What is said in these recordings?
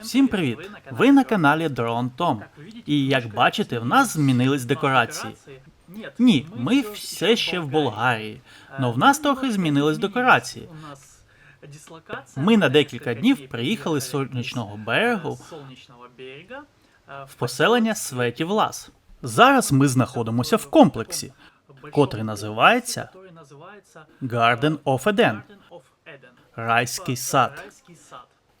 Всім привіт! Ви на каналі Drone Tom. І як бачите, в нас змінились декорації. Ні, ми все ще в Болгарії, але в нас трохи змінились декорації. Ми на декілька днів приїхали з сонячного берегу в поселення Светів Лас. Зараз ми знаходимося в комплексі, котрий називається Garden of Eden. Райський сад.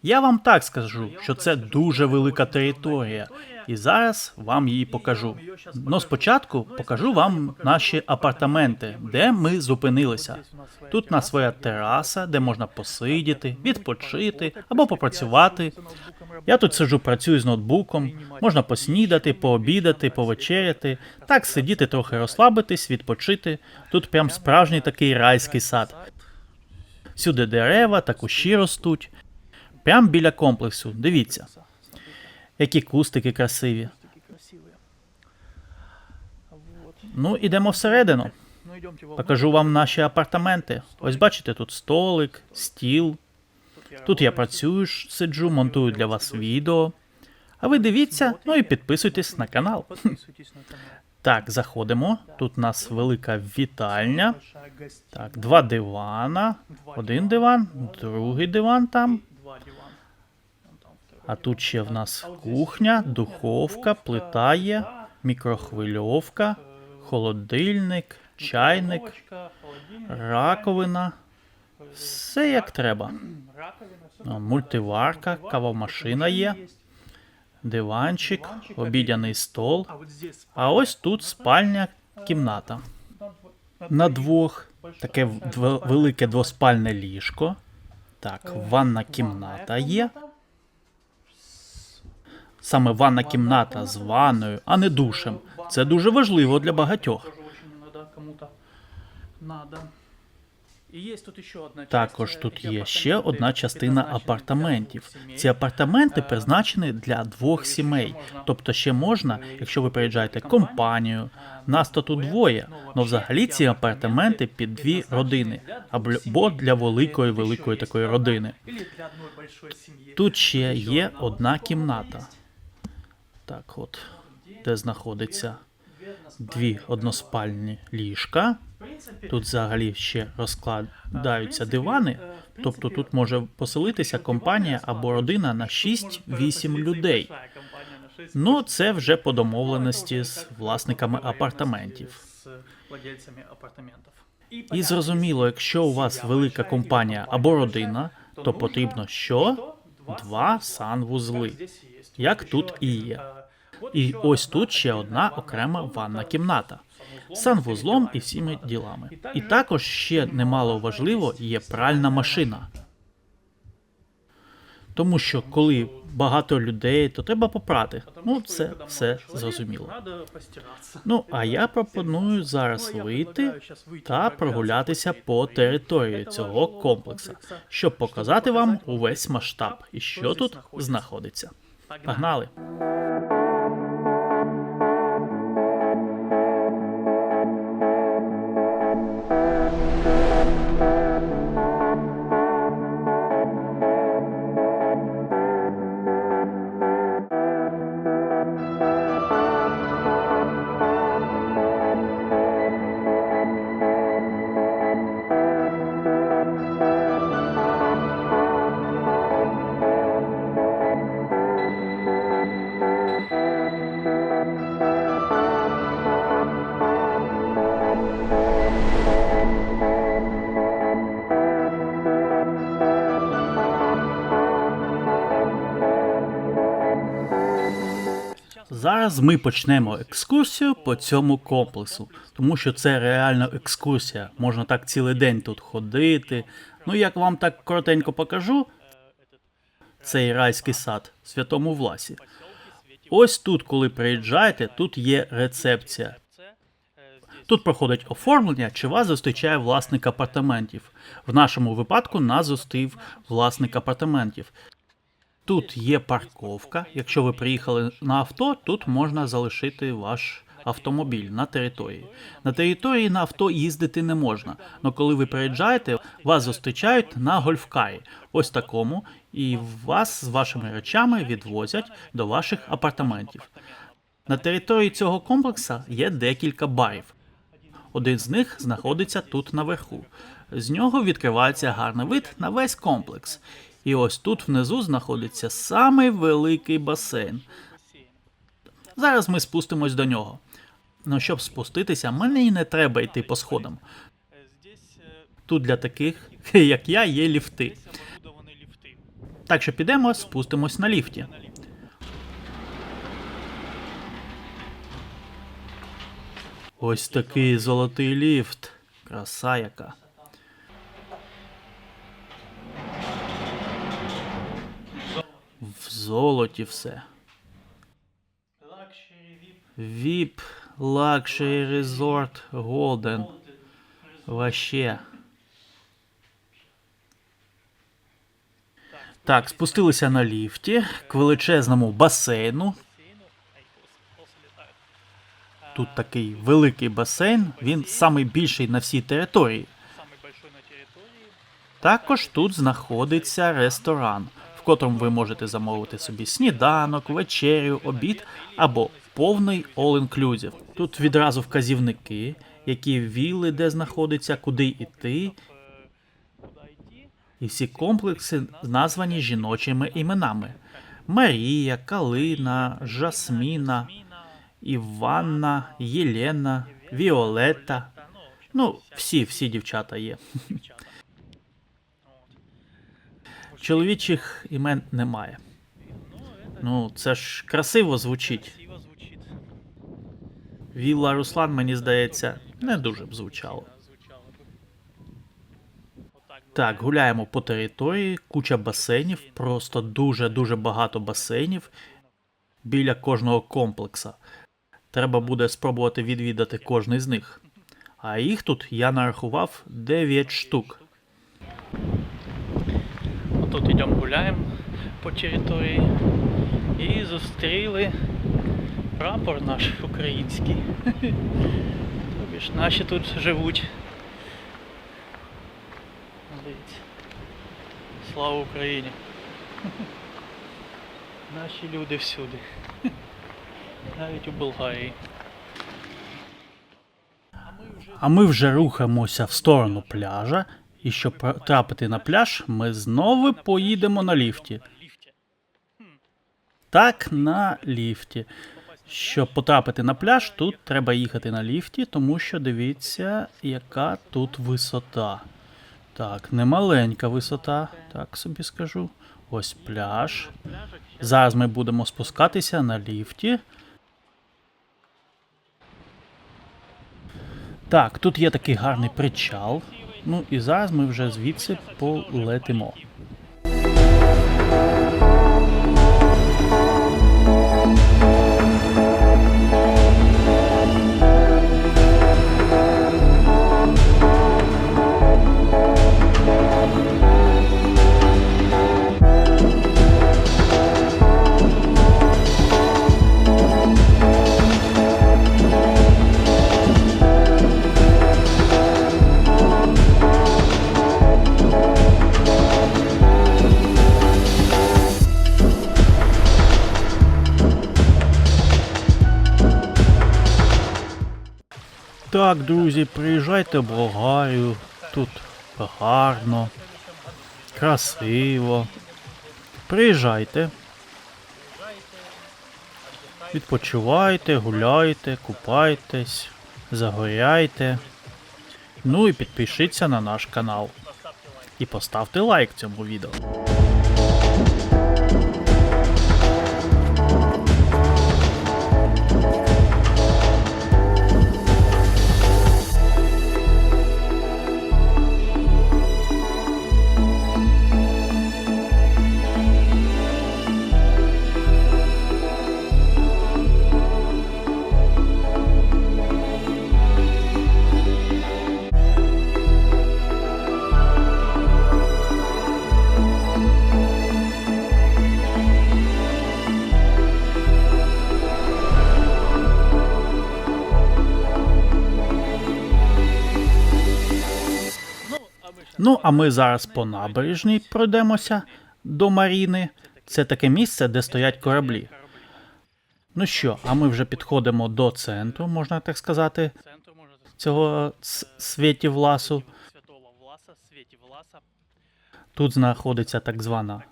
Я вам так скажу, що це дуже велика територія, і зараз вам її покажу. Но спочатку покажу вам наші апартаменти, де ми зупинилися. Тут у нас своя тераса, де можна посидіти, відпочити або попрацювати. Я тут сиджу, працюю з ноутбуком, можна поснідати, пообідати, повечеряти, так сидіти, трохи розслабитись, відпочити. Тут прям справжній такий райський сад. Сюди дерева та кущі ростуть. Прям біля комплексу. Дивіться. Які кустики красиві. Ну, ідемо всередину. Покажу вам наші апартаменти. Ось бачите, тут столик, стіл. Тут я працюю, сиджу, монтую для вас відео. А ви дивіться, ну і підписуйтесь на канал. Так, заходимо. Тут у нас велика вітальня. Так, два дивана. Один диван, другий диван там. А тут ще в нас кухня, духовка, плита є, мікрохвильовка, холодильник, чайник, раковина. Все як треба. Мультиварка, кавомашина є, диванчик, обідяний стол. А ось тут спальня, кімната. На двох таке велике двоспальне ліжко. Так, ванна кімната є. Саме ванна кімната з ванною, а не душем. Це дуже важливо для багатьох. Також тут є ще одна частина апартаментів. Ці апартаменти призначені для двох сімей. Тобто ще можна, якщо ви приїжджаєте компанію, нас то тут двоє. але взагалі ці апартаменти під дві родини або для великої великої такої родини. Тут ще є одна кімната. Так, от, де знаходиться дві односпальні ліжка. Тут взагалі ще розкладаються дивани. Тобто тут може поселитися компанія або родина на 6-8 людей. Ну, це вже по домовленості з власниками апартаментів. І зрозуміло, якщо у вас велика компанія або родина, то потрібно що? Два санвузли, як тут і є. І ось тут ще одна окрема ванна кімната санвузлом і всіми ділами. І також ще немало важливо є пральна машина. Тому що коли багато людей, то треба попрати. Ну, це все зрозуміло. Ну, а я пропоную зараз вийти та прогулятися по території цього комплексу, щоб показати вам увесь масштаб і що тут знаходиться. Погнали! Зараз ми почнемо екскурсію по цьому комплексу, тому що це реально екскурсія. Можна так цілий день тут ходити. Ну, як вам так коротенько покажу, цей райський сад в святому власі. Ось тут, коли приїжджаєте, тут є рецепція. Тут проходить оформлення, чи вас зустрічає власник апартаментів. В нашому випадку нас зустрів власник апартаментів. Тут є парковка. Якщо ви приїхали на авто, тут можна залишити ваш автомобіль на території. На території на авто їздити не можна. але коли ви приїжджаєте, вас зустрічають на гольфкарі, ось такому, і вас з вашими речами відвозять до ваших апартаментів. На території цього комплексу є декілька барів. Один з них знаходиться тут наверху. З нього відкривається гарний вид на весь комплекс. І ось тут внизу знаходиться самий великий басейн. Зараз ми спустимось до нього. Ну, щоб спуститися, мені не треба йти по сходам. Тут для таких, як я, є. Ліфти. Так що підемо, спустимось на ліфті. Ось такий золотий ліфт. Краса яка. В золоті все. VIP Luxury Resort Golden. Вообще. Так, спустилися на ліфті к величезному басейну. Тут такий великий басейн, він самий більший на всій території. Також тут знаходиться ресторан, в котрому ви можете замовити собі сніданок, вечерю, обід або повний all-inclusive. Тут відразу вказівники, які віли, де знаходиться, куди йти, і всі комплекси названі жіночими іменами: Марія, Калина, Жасміна, Іванна, Єлена, Віолетта. Ну, Ну, всі, всі дівчата є. Чоловічих імен немає. Ну, це ж красиво звучить. Вілла Руслан, мені здається, не дуже б звучало. Так, гуляємо по території, куча басейнів, просто дуже-дуже багато басейнів біля кожного комплекса. Треба буде спробувати відвідати кожний з них. А їх тут я нарахував 9 штук. Отут йдемо гуляємо по території і зустріли прапор наш український. Тобі ж наші тут живуть. Слава Україні! Наші люди всюди. Навіть у Болгарії. А ми вже рухаємося в сторону пляжа, і щоб потрапити на пляж, ми знову поїдемо на ліфті. Так, на ліфті. Щоб потрапити на пляж, тут треба їхати на ліфті, тому що дивіться, яка тут висота. Так, немаленька висота, так собі скажу. Ось пляж. Зараз ми будемо спускатися на ліфті. Так, тут є такий гарний причал. Ну і зараз ми вже звідси полетимо. Так, друзі, приїжджайте в Болгарію. Тут гарно, красиво. Приїжджайте. Відпочивайте, гуляйте, купайтесь, загоряйте. Ну і підпишіться на наш канал. І поставте лайк цьому відео. Ну, а ми зараз по набережній пройдемося до Маріни. Це таке місце, де стоять кораблі. Ну що, а ми вже підходимо до центру, можна так сказати, цього с- світі власу. Святого Власа, Світі Власа. Тут знаходиться так звана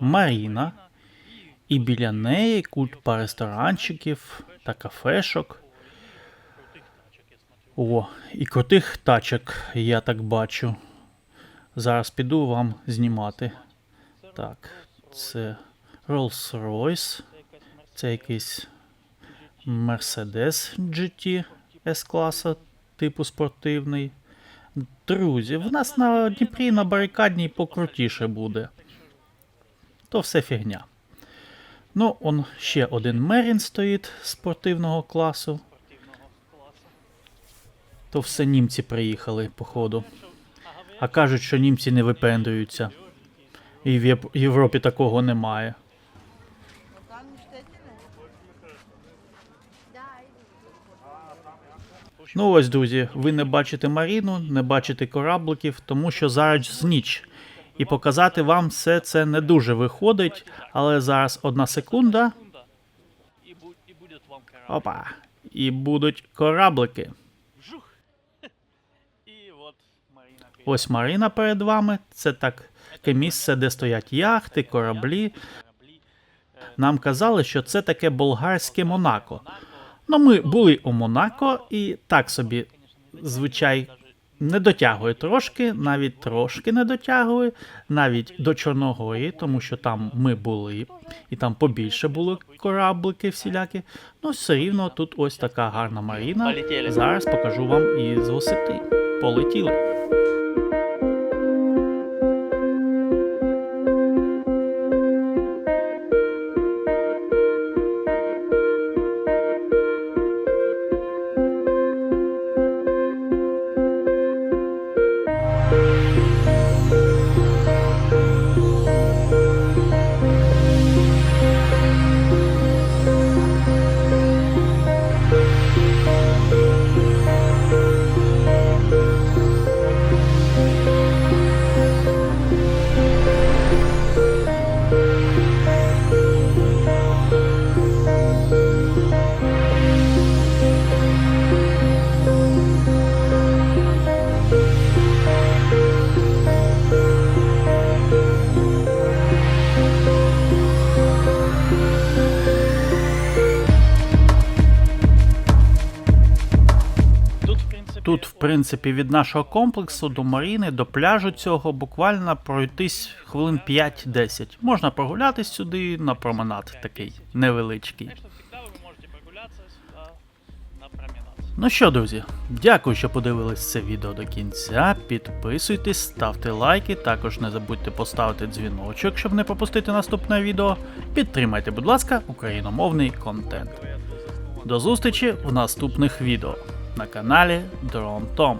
Маріна, і біля неї купа ресторанчиків та кафешок. О, і крутих тачок, я так бачу. Зараз піду вам знімати. Так, це Rolls-Royce, це якийсь Mercedes GT S-класа, типу спортивний. Друзі, в нас на Дніпрі на барикадній покрутіше буде. То все фігня. Ну, он ще один Мерін стоїть спортивного класу. То все німці приїхали, походу. А кажуть, що німці не випендрюються. І в Європі такого немає. Ну ось, друзі, ви не бачите Маріну, не бачите корабликів, тому що зараз ніч. І показати вам все це не дуже виходить, але зараз одна секунда. Опа. І будуть кораблики. Вжух. І от Маріна. Ось Марина перед вами. Це таке місце, де стоять яхти, кораблі. Нам казали, що це таке болгарське Монако. Ну, ми були у Монако і так собі, звичай, не дотягує трошки, навіть трошки не дотягує, навіть до Чорногорії, тому що там ми були, і там побільше були кораблики всілякі. Ну, все рівно тут ось така гарна маріна. Зараз покажу вам і з висоти. Полетіли. Тут, в принципі, від нашого комплексу до Маріни, до пляжу цього буквально пройтись хвилин 5-10. Можна прогулятись сюди на променад такий невеличкий. Ну що, друзі, дякую, що подивились це відео до кінця. Підписуйтесь, ставте лайки, також не забудьте поставити дзвіночок, щоб не пропустити наступне відео. Підтримайте, будь ласка, україномовний контент. До зустрічі в наступних відео на каналі Drone Tom.